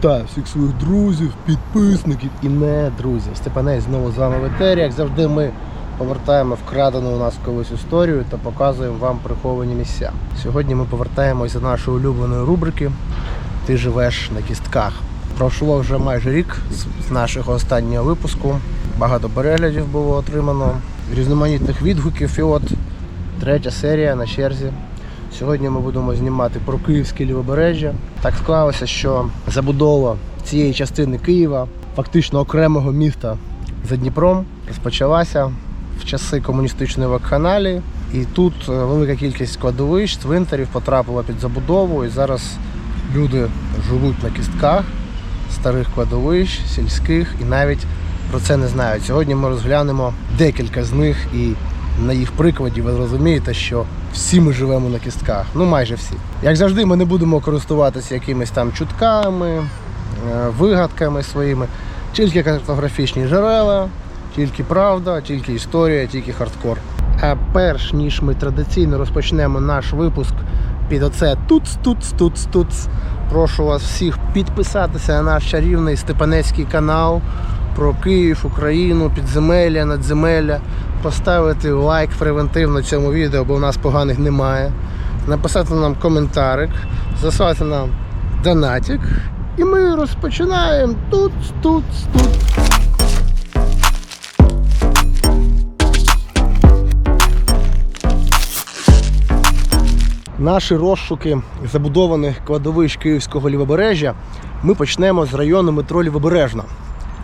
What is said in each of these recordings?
Вітаю всіх своїх друзів, підписників і не друзів. Степанець знову з вами в етері. Як завжди, ми повертаємо вкрадену у нас колись історію та показуємо вам приховані місця. Сьогодні ми повертаємось до нашої улюбленої рубрики Ти живеш на кістках. Пройшло вже майже рік з нашого останнього випуску. Багато переглядів було отримано, різноманітних відгуків. І от третя серія на черзі. Сьогодні ми будемо знімати про Київське лівобережжя. Так склалося, що забудова цієї частини Києва, фактично окремого міста за Дніпром, розпочалася в часи комуністичної вакханалії. І тут е, велика кількість складовищ, цвинтарів потрапила під забудову. І зараз люди живуть на кістках старих кладовищ, сільських і навіть про це не знають. Сьогодні ми розглянемо декілька з них і на їх прикладі ви зрозумієте, що всі ми живемо на кістках. Ну майже всі. Як завжди, ми не будемо користуватися якимись там чутками, е, вигадками своїми, тільки картографічні джерела, тільки правда, тільки історія, тільки хардкор. А перш ніж ми традиційно розпочнемо наш випуск під оце туц туц туц туц прошу вас всіх підписатися на наш чарівний Степанецький канал про Київ, Україну, підземелля, надземелля, поставити лайк превентивно цьому відео, бо у нас поганих немає. Написати нам коментарик, заслати нам донатик. І ми розпочинаємо тут, тут, тут. Наші розшуки забудованих кладовищ Київського лівобережжя ми почнемо з району метро Лівобережна,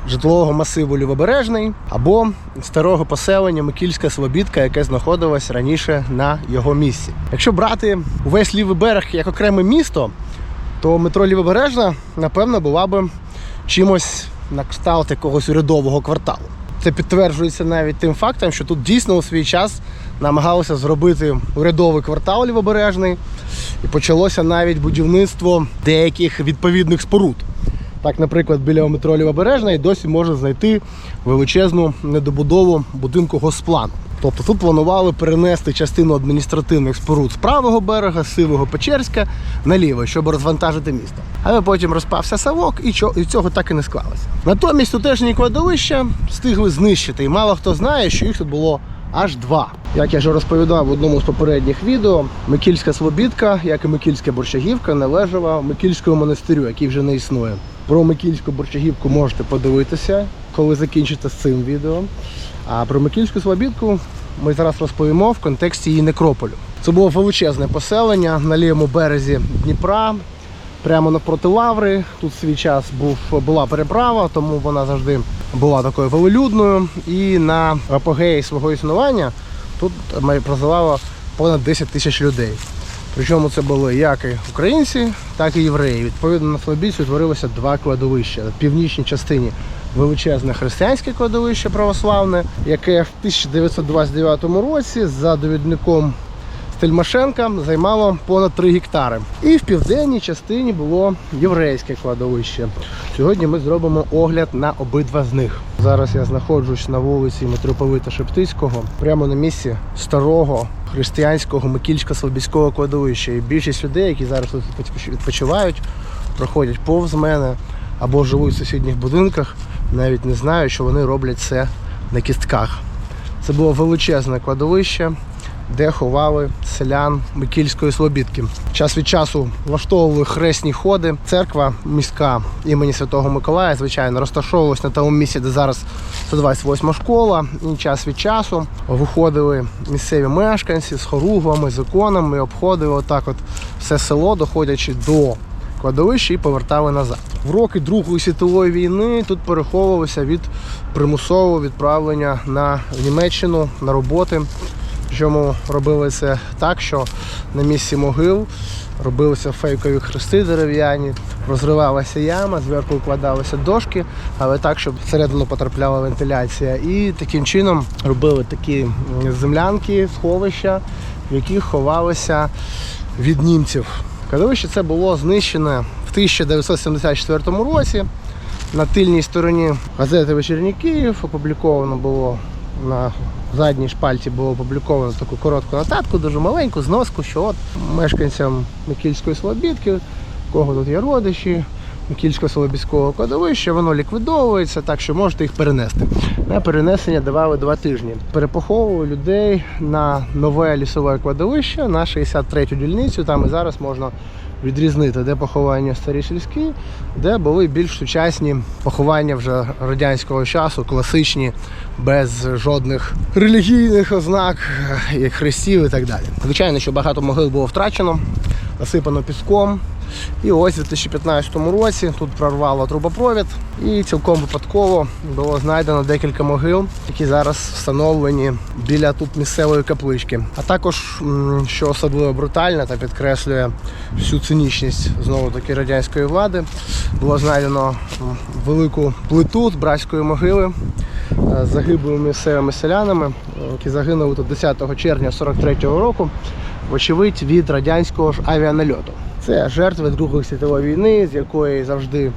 житлового масиву Лівобережний або старого поселення Микільська Слобідка, яке знаходилось раніше на його місці. Якщо брати увесь лівий берег як окреме місто, то метро Лівобережна, напевно, була би чимось на кшталт якогось урядового кварталу. Це підтверджується навіть тим фактом, що тут дійсно у свій час намагалися зробити урядовий квартал лівобережний, і почалося навіть будівництво деяких відповідних споруд. Так, наприклад, біля метро Лівобережна і досі можна знайти величезну недобудову будинку Госплану. Тобто тут планували перенести частину адміністративних споруд з правого берега, з сивого Печерська наліво, щоб розвантажити місто. Але потім розпався савок, і цього так і не склалося. Натомість тутешні кладовища встигли знищити, і мало хто знає, що їх тут було аж два. Як я вже розповідав в одному з попередніх відео, Микільська Слобідка, як і Микільська Борщагівка, належала Микільському монастирю, який вже не існує. Про Микільську Борщагівку можете подивитися, коли закінчите з цим відео. А про Микільську Слобідку ми зараз розповімо в контексті її некрополю. Це було величезне поселення на лівому березі Дніпра, прямо навпроти Лаври. Тут свій час був, була переправа, тому вона завжди була такою велолюдною. І на апогеї свого існування тут ми проживало понад 10 тисяч людей. Причому це були як і українці, так і євреї. Відповідно, на Слобідці утворилося два кладовища. В північній частині величезне християнське кладовище православне, яке в 1929 році за довідником Стельмашенка займало понад 3 гектари. І в південній частині було єврейське кладовище. Сьогодні ми зробимо огляд на обидва з них. Зараз я знаходжусь на вулиці Митрополита Шептицького, прямо на місці старого християнського Микільсько-Слобідського кладовища. І більшість людей, які зараз тут відпочивають, проходять повз мене або живуть в сусідніх будинках, навіть не знають, що вони роблять це на кістках. Це було величезне кладовище, де ховали селян Микільської Слобідки. Час від часу влаштовували хресні ходи. Церква міська імені Святого Миколая, звичайно, розташовувалась на тому місці, де зараз 128 школа. І час від часу виходили місцеві мешканці з хоругвами, з іконами, обходили отак от все село, доходячи до кладовища і повертали назад. В роки Другої світової війни тут переховувалися від примусового відправлення на Німеччину на роботи. Причому робили це так, що на місці могил робилися фейкові хрести дерев'яні, розривалася яма, зверху укладалися дошки, але так, щоб всередину потрапляла вентиляція. І таким чином робили такі землянки, сховища, в яких ховалися від німців. Кладовище це було знищене в 1974 році. На тильній стороні газети Вечірній Київ опубліковано було на задній шпальті було опубліковано таку коротку нотатку, дуже маленьку зноску, що от мешканцям Микільської Слобідки, у кого тут є родичі, Микільського Солобіського кладовища, воно ліквідовується, так що можете їх перенести. На перенесення давали два тижні. Перепоховували людей на нове лісове кладовище на 63-ю дільницю. Там і зараз можна відрізнити, де поховання старі сільські, де були більш сучасні поховання вже радянського часу, класичні, без жодних релігійних ознак, як хрестів і так далі. Звичайно, що багато могил було втрачено, насипано піском. І ось у 2015 році тут прорвало трубопровід, і цілком випадково було знайдено декілька могил, які зараз встановлені біля тут місцевої каплички. А також, що особливо брутально та підкреслює всю цинічність знову таки радянської влади, було знайдено велику плиту з братської могили е, з загиблими місцевими селянами, е, які загинули тут 10 червня 43-го року, вочевидь від радянського ж авіанальоту. Це жертви Другої світової війни, з якої завжди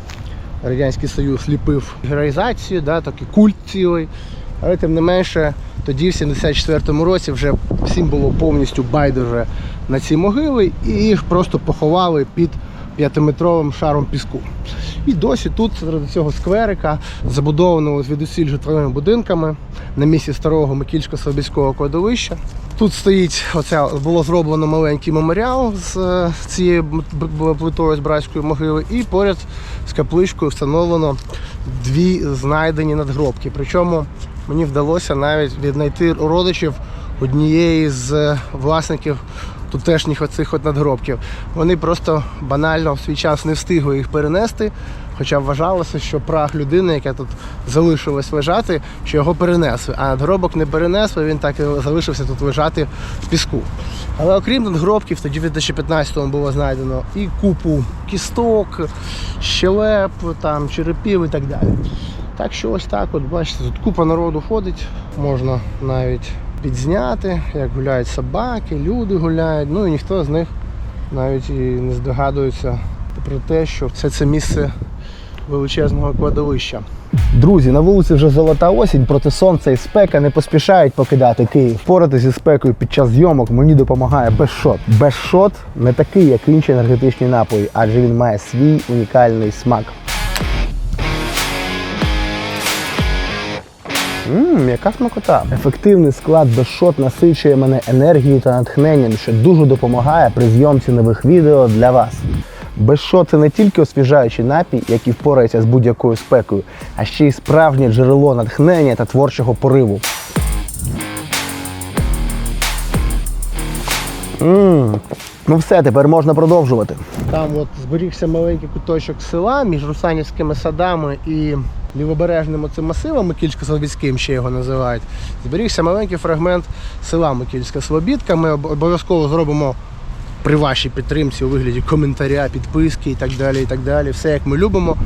Радянський Союз ліпив героїзацію, да, такий культ цілий. Але тим не менше, тоді, в 74-му році, вже всім було повністю байдуже на ці могили, і їх просто поховали під п'ятиметровим шаром піску. І досі тут, серед цього скверика, забудованого звідусіль житловими будинками на місці старого Микільсько-Слобідського кладовища. Тут стоїть, оце було зроблено маленький меморіал з е, цією плитою з братської могили, і поряд з капличкою встановлено дві знайдені надгробки. Причому мені вдалося навіть віднайти родичів однієї з е, власників тутешніх оцих от надгробків. Вони просто банально в свій час не встигли їх перенести, хоча вважалося, що прах людини, яка тут залишилась лежати, що його перенесли. А надгробок не перенесли, він так і залишився тут лежати в піску. Але окрім надгробків, тоді в 2015-му було знайдено і купу кісток, щелеп, там, черепів і так далі. Так що ось так, от бачите, тут купа народу ходить, можна навіть підзняти, як гуляють собаки, люди гуляють. Ну і ніхто з них навіть і не здогадується про те, що все це місце величезного кладовища. Друзі, на вулиці вже золота осінь, проти сонця і спека не поспішають покидати Київ. Впоратися зі спекою під час зйомок мені допомагає безшот. Безшот не такий, як інші енергетичні напої, адже він має свій унікальний смак. Ммм, яка смакота. Ефективний склад безшот насичує мене енергією та натхненням, що дуже допомагає при зйомці нових відео для вас. Безшот це не тільки освіжаючий напій, який впорається з будь-якою спекою, а ще й справжнє джерело натхнення та творчого пориву. Ммм, ну все, тепер можна продовжувати. Там от зберігся маленький куточок села між Русанівськими садами і лівобережним оцим масивом Микільсько-Слобідським, ще його називають. Зберігся маленький фрагмент села Микільська Слобідка. Ми обов'язково зробимо при вашій підтримці у вигляді коментаря, підписки і так далі. і так далі. Все як ми любимо.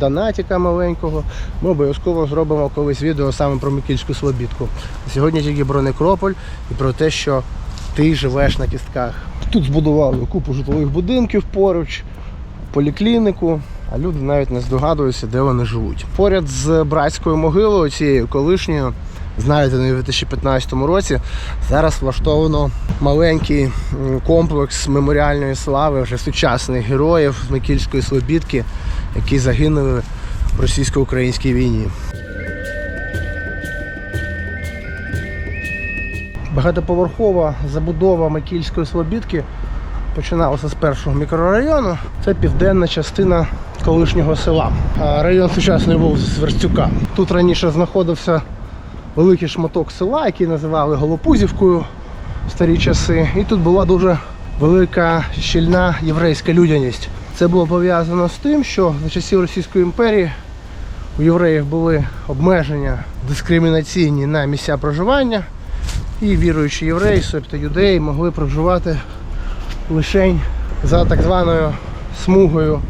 Донатіка маленького. Ми обов'язково зробимо колись відео саме про Микільську Слобідку. Сьогодні тільки про некрополь і про те, що ти живеш на кістках. Тут збудували купу житлових будинків поруч, поліклініку, а люди навіть не здогадуються, де вони живуть. Поряд з братською могилою, цією колишньою, знайденою у 2015 році, зараз влаштовано маленький комплекс меморіальної слави вже сучасних героїв з Микільської Слобідки, які загинули в російсько-українській війні. Багатоповерхова забудова Микільської Слобідки починалася з першого мікрорайону. Це південна частина колишнього села. Район сучасної вулиці Сверстюка. Тут раніше знаходився великий шматок села, який називали Голопузівкою в старі часи. І тут була дуже велика щільна єврейська людяність. Це було пов'язано з тим, що за часів Російської імперії у євреїв були обмеження дискримінаційні на місця проживання. І віруючі євреї, тобто юдеї, могли проживати лише за так званою смугою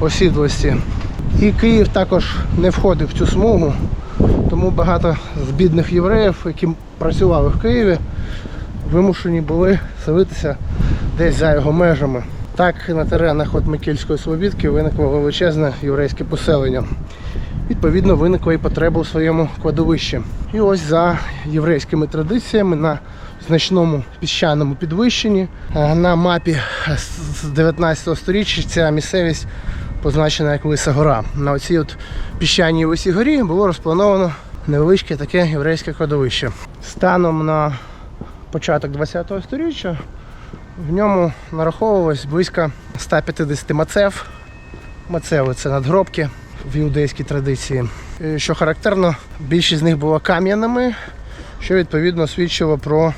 осідлості. І Київ також не входив в цю смугу, тому багато з бідних євреїв, які працювали в Києві, вимушені були селитися десь за його межами. Так на теренах от Микільської Слобідки виникло величезне єврейське поселення. Відповідно, виникла і потреба у своєму кладовищі. І ось за єврейськими традиціями на значному піщаному підвищенні е, на мапі з 19 століття ця місцевість позначена як Лиса Гора. На оцій от піщаній Лисій горі було розплановано невеличке таке єврейське кладовище. Станом на початок ХХ століття в ньому нараховувалось близько 150 мацев. Мацеви це надгробки в іудейській традиції. Е, Що характерно, більшість з них було кам'яними, що відповідно свідчило про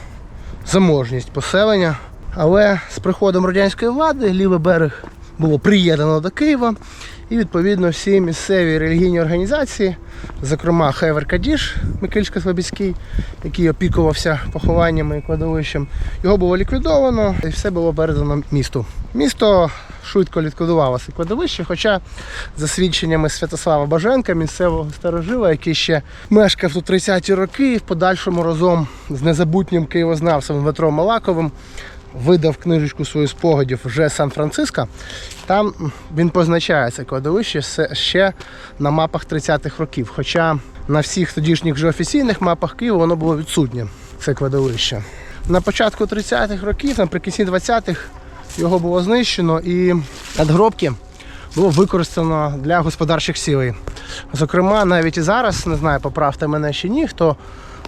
заможність поселення. Але з приходом радянської влади лівий берег було приєднано до Києва, і відповідно всі місцеві релігійні організації, зокрема Хевер Кадіш Микільсько-Слобідський, який опікувався похованнями і кладовищем, його було ліквідовано і все було передано місту. Місто швидко ліквідувало це кладовище, хоча за свідченнями Святослава Баженка, місцевого старожила, який ще мешкав у 30-ті роки, і в подальшому разом з незабутнім києвознавцем Дмитром Малаковим видав книжечку свою спогадів вже Сан-Франциско. Там він позначає це кладовище ще на мапах 30-х років. Хоча на всіх тодішніх вже офіційних мапах Києва воно було відсутнє, це кладовище. На початку 30-х років, наприкінці 20-х, його було знищено і надгробки було використано для господарчих цілей. Зокрема, навіть і зараз, не знаю, поправте мене чи ні, хто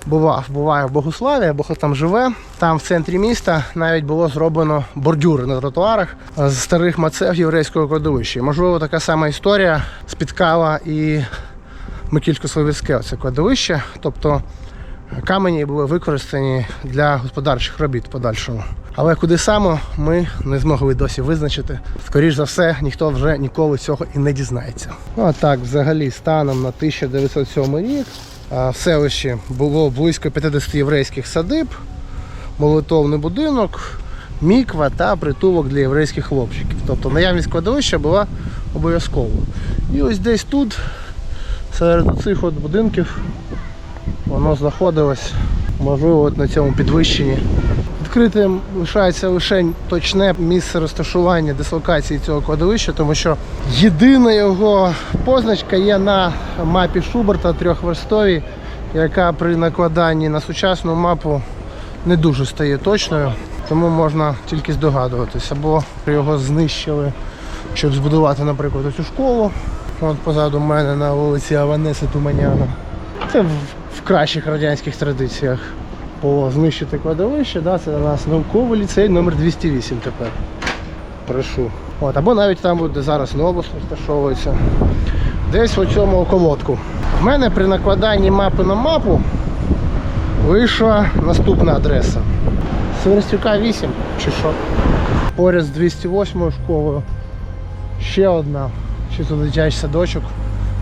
бував, буває в Богославі хто там живе. Там в центрі міста навіть було зроблено бордюри на тротуарах з старих мацев єврейського кладовища. Можливо, така сама історія спіткала і Микільсько-Слов'янське це кладовище. Тобто камені були використані для господарчих робіт в подальшому. Але куди саме ми не змогли досі визначити. Скоріш за все, ніхто вже ніколи цього і не дізнається. Ну а так, взагалі, станом на 1907 рік в селищі було близько 50 єврейських садиб, молитовний будинок, міква та притулок для єврейських хлопчиків. Тобто наявність кладовища була обов'язково. І ось десь тут, серед цих от будинків, воно знаходилось, можливо, от на цьому підвищенні. Відкритим лишається лише точне місце розташування дислокації цього кладовища, тому що єдина його позначка є на мапі Шуберта трьохверстовій, яка при накладанні на сучасну мапу не дуже стає точною, тому можна тільки здогадуватись. Або його знищили, щоб збудувати, наприклад, цю школу. От позаду мене на вулиці Аванеси Туманяна. Це в кращих радянських традиціях по знищити кладовище. Да, це у нас науковий ліцей номер 208 тепер. Прошу. От, або навіть там, де зараз Новус розташовується. Десь у цьому околотку. В мене при накладанні мапи на мапу вийшла наступна адреса. Сверстюка 8 чи що. Поряд з 208 школою. Ще одна. Чи це дитячий садочок.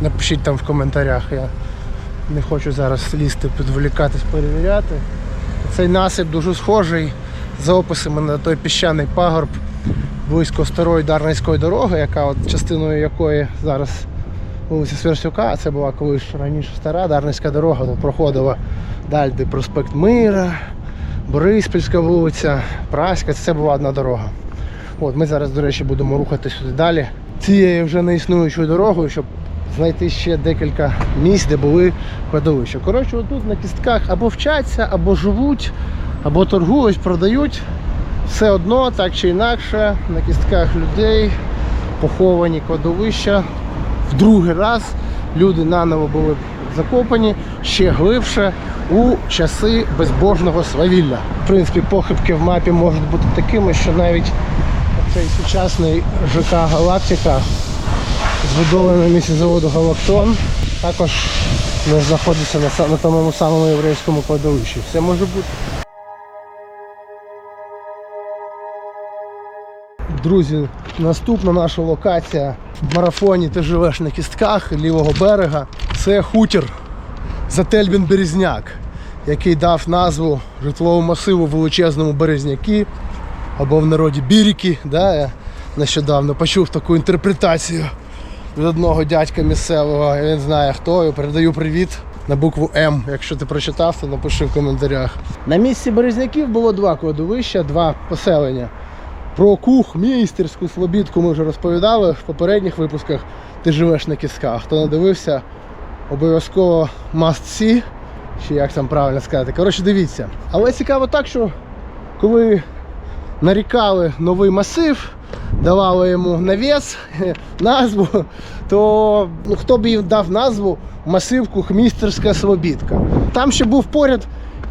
Напишіть там в коментарях. Я не хочу зараз лізти, підволікатись, перевіряти. Цей насип дуже схожий за описами на той піщаний пагорб близько старої Дарницької дороги, яка от частиною якої зараз вулиця Сверстюка, це була колись раніше стара Дарницька дорога, тут проходила далі де проспект Мира, Бориспільська вулиця, Праська, це була одна дорога. От ми зараз, до речі, будемо рухатися сюди далі. Цією вже не існуючою дорогою, щоб знайти ще декілька місць, де були кладовища. Коротше, отут на кістках або вчаться, або живуть, або торгують, продають. Все одно, так чи інакше, на кістках людей поховані кладовища. В другий раз люди наново були закопані ще глибше у часи безбожного свавілля. В принципі, похибки в мапі можуть бути такими, що навіть цей сучасний ЖК Галактика збудований на заводу Галактон, також не знаходиться на, на тому самому єврейському кладовищі. Все може бути. Друзі, наступна наша локація в марафоні ти живеш на кістках лівого берега. Це хутір Зательбін Березняк, який дав назву житловому масиву величезному Березняки або в народі Біріки. Да? Я нещодавно почув таку інтерпретацію від одного дядька місцевого. Він знає хто. Я передаю привіт на букву М. Якщо ти прочитав, то напиши в коментарях. На місці Березняків було два кладовища, два поселення. Про кух, міністерську слобідку ми вже розповідали в попередніх випусках. Ти живеш на кісках. Хто не дивився, обов'язково must see, чи як там правильно сказати. Коротше, дивіться. Але цікаво так, що коли нарікали новий масив, давали йому навіс, назву, то ну, хто б їм дав назву масив Кухмістерська Слобідка. Там ще був поряд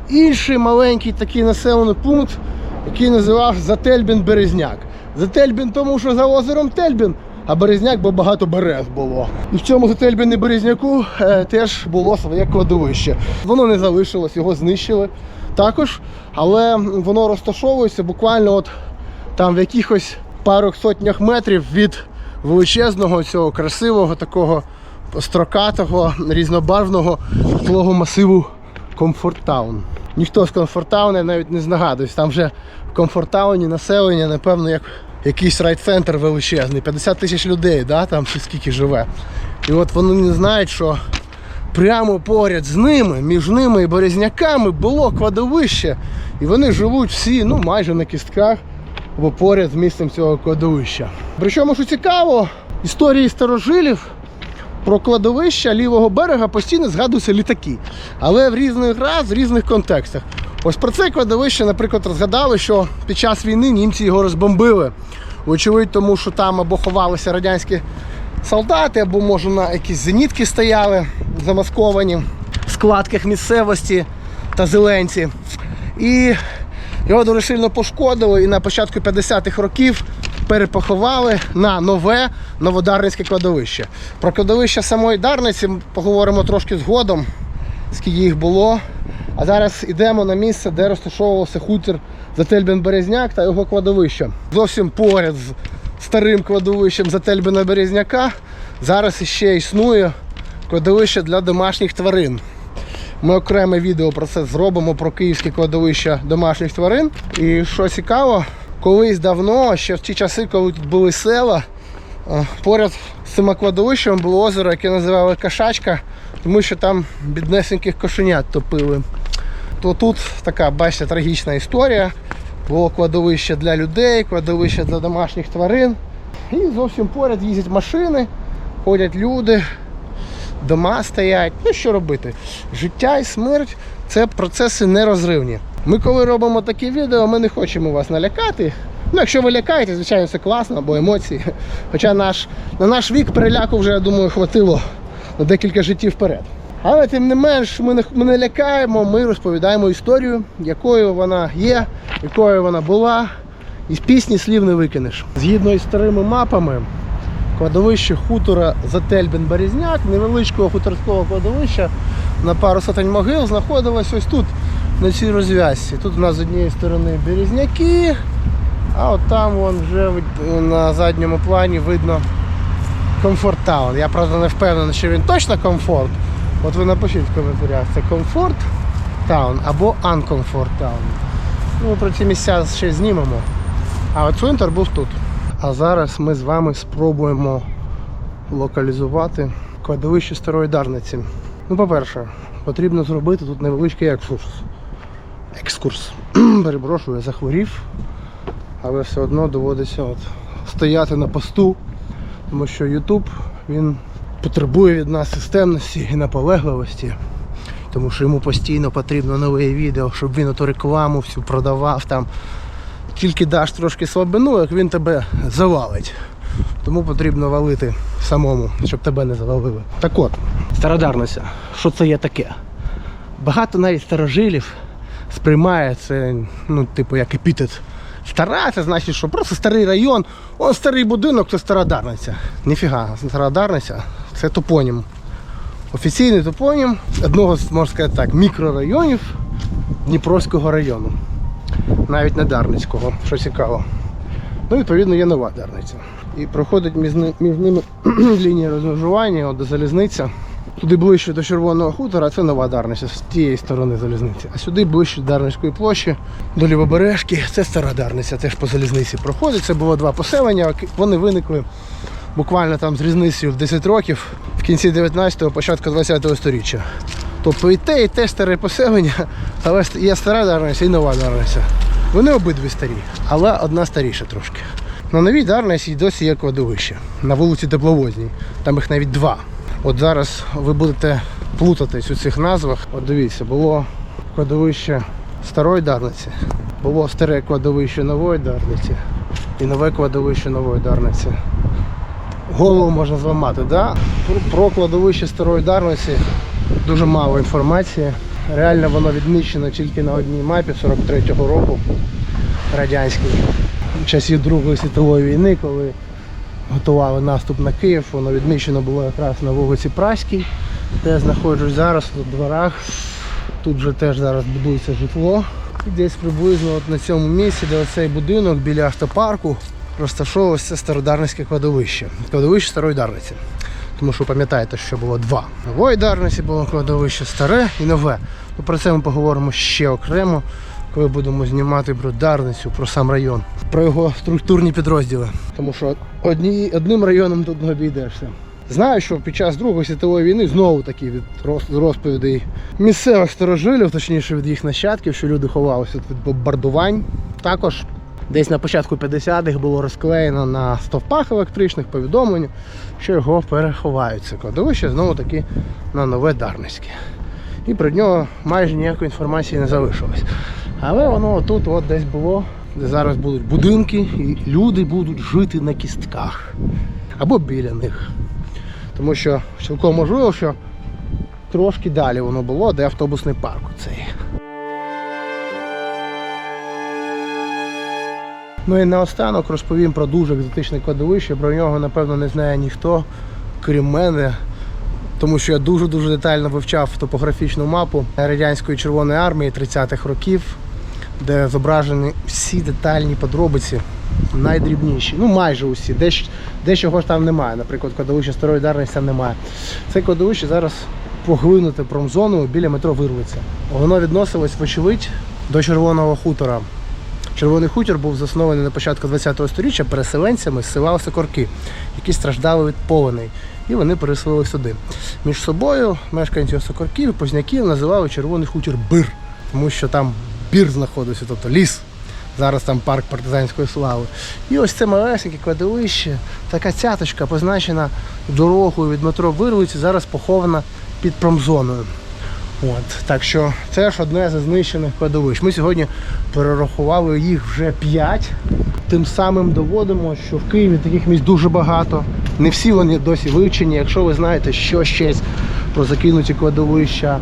інший маленький такий населений пункт, який називався Зательбін Березняк. Зательбін, тому що за озером Тельбін, а Березняк, бо багато берез було. І в цьому Зательбіні Березняку е, теж було своє кладовище. Воно не залишилось, його знищили також, але воно розташовується буквально от там в якихось пару сотнях метрів від величезного цього красивого такого строкатого, різнобарвного житлового масиву Комфорттаун. Ніхто з Комфорттауна навіть не здогадується. Там вже в Комфорттауні населення, напевно, як якийсь райцентр величезний, 50 тисяч людей, да, там чи скільки живе. І от вони не знають, що прямо поряд з ними, між ними і Березняками було кладовище. І вони живуть всі, ну майже на кістках або поряд з місцем цього кладовища. Причому, що цікаво, історії старожилів про кладовища лівого берега постійно згадуються літаки, але в різних раз, в різних контекстах. Ось про це кладовище, наприклад, розгадали, що під час війни німці його розбомбили. Вочевидь, тому що там або ховалися радянські солдати, або, може, на якісь зенітки стояли замасковані в складках місцевості та зеленці. І його дуже сильно пошкодили і на початку 50-х років перепоховали на нове новодарницьке кладовище. Про кладовище самої Дарниці поговоримо трошки згодом, скільки їх було. А зараз йдемо на місце, де розташовувався хутір Зательбін Березняк та його кладовище. Зовсім поряд з старим кладовищем Зательбіна Березняка зараз іще існує кладовище для домашніх тварин. Ми окреме відео про це зробимо про київське кладовище домашніх тварин. І що цікаво, колись давно, ще в ті часи, коли тут були села, е, поряд з цим кладовищем було озеро, яке називали Кашачка, тому що там біднесеньких кошенят топили. То тут така, бачите, трагічна історія. Було кладовище для людей, кладовище для домашніх тварин. І зовсім поряд їздять машини, ходять люди, дома стоять. Ну що робити? Життя і смерть це процеси нерозривні. Ми коли робимо такі відео, ми не хочемо вас налякати. Ну, якщо ви лякаєте, звичайно, це класно, бо емоції. Хоча наш, на наш вік переляку вже, я думаю, хватило на декілька життів вперед. Але тим не менш, ми не, ми не лякаємо, ми розповідаємо історію, якою вона є, якою вона була. І пісні слів не викинеш. Згідно із старими мапами, кладовище хутора Зательбін Березняк, невеличкого хуторського кладовища на пару сотень могил знаходилось ось тут, на цій розв'язці. Тут у нас з однієї сторони березняки, а от там вон вже на задньому плані видно комфорт-таун. Я правда не впевнений, що він точно комфорт. От ви напишіть в коментарях, це комфорт таун або Uncomfort Town. Ну, про ці місця ще знімемо. А от центр був тут. А зараз ми з вами спробуємо локалізувати кладовище старої Дарниці. Ну, по-перше, потрібно зробити тут невеличкий екскурс. Екскурс. Перепрошую, я захворів, але все одно доводиться от стояти на посту, тому що YouTube він потребує від нас системності і наполегливості. Тому що йому постійно потрібно нове відео, щоб він оту рекламу всю продавав там. Тільки даш трошки слабину, як він тебе завалить. Тому потрібно валити самому, щоб тебе не завалили. Так от, стародарниця, що це є таке? Багато навіть старожилів сприймає це, ну, типу, як епітет. Стара, це значить, що просто старий район, о, старий будинок, це стародарниця. Ніфіга, стародарниця це топонім. Офіційний топонім одного можна сказати так, мікрорайонів Дніпровського району. Навіть не Дарницького, що цікаво. Ну, відповідно, є нова Дарниця. І проходить між, ними лінія розмежування, от до залізниця. Туди ближче до Червоного хутора, це нова Дарниця з тієї сторони залізниці. А сюди ближче до Дарницької площі, до Лівобережки, це стара Дарниця, теж по залізниці проходить. Це було два поселення, вони виникли буквально там з різницею в 10 років в кінці 19-го, початку 20-го сторіччя. Тобто і те, і те старе поселення, але є стара Дарниця і нова Дарниця. Вони обидві старі, але одна старіша трошки. На новій Дарниці досі є кладовище на вулиці Тепловозній. Там їх навіть два. От зараз ви будете плутатись у цих назвах. От дивіться, було кладовище старої Дарниці, було старе кладовище нової Дарниці. і нове кладовище нової Дарниці. Голову можна зламати, да? Про- кладовище старої Дарниці дуже мало інформації. Реально воно відмічено тільки на одній мапі 43-го року радянській. Часів Другої світової війни, коли готували наступ на Київ, воно відмічено було якраз на вулиці Праській, де я знаходжусь зараз у дворах. Тут же теж зараз будується житло. Десь приблизно от на цьому місці, де оцей будинок біля автопарку, розташовувалося стародарницьке кладовище. Кладовище старої Дарниці. Тому що пам'ятаєте, що було два. Нової Дарниці було кладовище старе і нове. Ну, про це ми поговоримо ще окремо, коли будемо знімати про Дарницю, про сам район, про його структурні підрозділи. Тому що одні, одним районом тут не обійдешся. Знаю, що під час Другої світової війни знову таки від розповідей місцевих старожилів, точніше від їх нащадків, що люди ховалися від бомбардувань. Також десь на початку 50-х було розклеєно на стовпах електричних повідомлень, що його переховають. Це кладовище знову таки на нове Дарницьке. І про нього майже ніякої інформації не залишилось. Але воно тут от десь було, де зараз будуть будинки, і люди будуть жити на кістках або біля них. Тому що цілком можливо, що трошки далі воно було, де автобусний парк цей. Ну і наостанок розповім про дуже екзотичне кладовище. Про нього, напевно, не знає ніхто, крім мене. Тому що я дуже-дуже детально вивчав топографічну мапу радянської Червоної армії 30-х років, де зображені всі детальні подробиці, найдрібніші. Ну майже усі. Десь, дещого ж там немає. Наприклад, кладовище старої Дарниці там немає. Це кладовище зараз поглинуте промзоною біля метро Вирлиця. Воно відносилось, вочевидь, до Червоного хутора. Червоний хутір був заснований на початку ХХ століття переселенцями з села Осокорки, які страждали від повеней. І вони переселили сюди. Між собою мешканці Осокорків Позняків називали Червоний хутір Бир, тому що там бір знаходився, тобто ліс. Зараз там парк партизанської слави. І ось це малесеньке кладовище, така цяточка, позначена дорогою від метро Вирлиці, зараз похована під промзоною. От, так що це ж одне з знищених кладовищ. Ми сьогодні перерахували їх вже 5. Тим самим доводимо, що в Києві таких місць дуже багато. Не всі вони досі вивчені. Якщо ви знаєте, що ще про закинуті кладовища,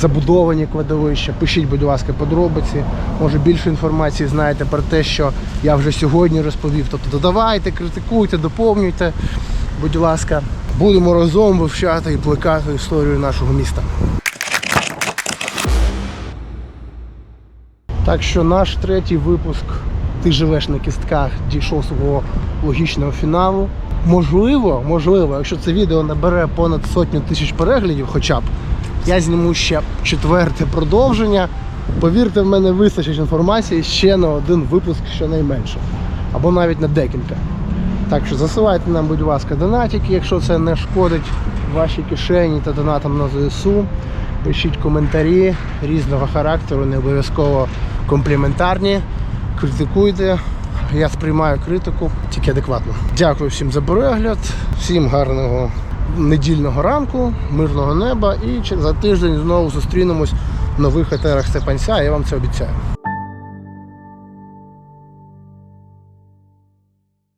забудовані кладовища, пишіть, будь ласка, подробиці. Може більше інформації знаєте про те, що я вже сьогодні розповів. Тобто додавайте, критикуйте, доповнюйте. Будь ласка, будемо разом вивчати і плекати історію нашого міста. Так що наш третій випуск Ти живеш на кістках дійшов свого логічного фіналу. Можливо, можливо, якщо це відео набере понад сотню тисяч переглядів, хоча б, я зніму ще четверте продовження. Повірте, в мене вистачить інформації ще на один випуск щонайменше. Або навіть на декілька. Так що засилайте нам, будь ласка, донатики, якщо це не шкодить вашій кишені та донатам на ЗСУ. Пишіть коментарі різного характеру, не обов'язково компліментарні. Критикуйте. Я сприймаю критику тільки адекватно. Дякую всім за перегляд, всім гарного недільного ранку, мирного неба і за тиждень знову зустрінемось в нових етерах Степанця. Я вам це обіцяю.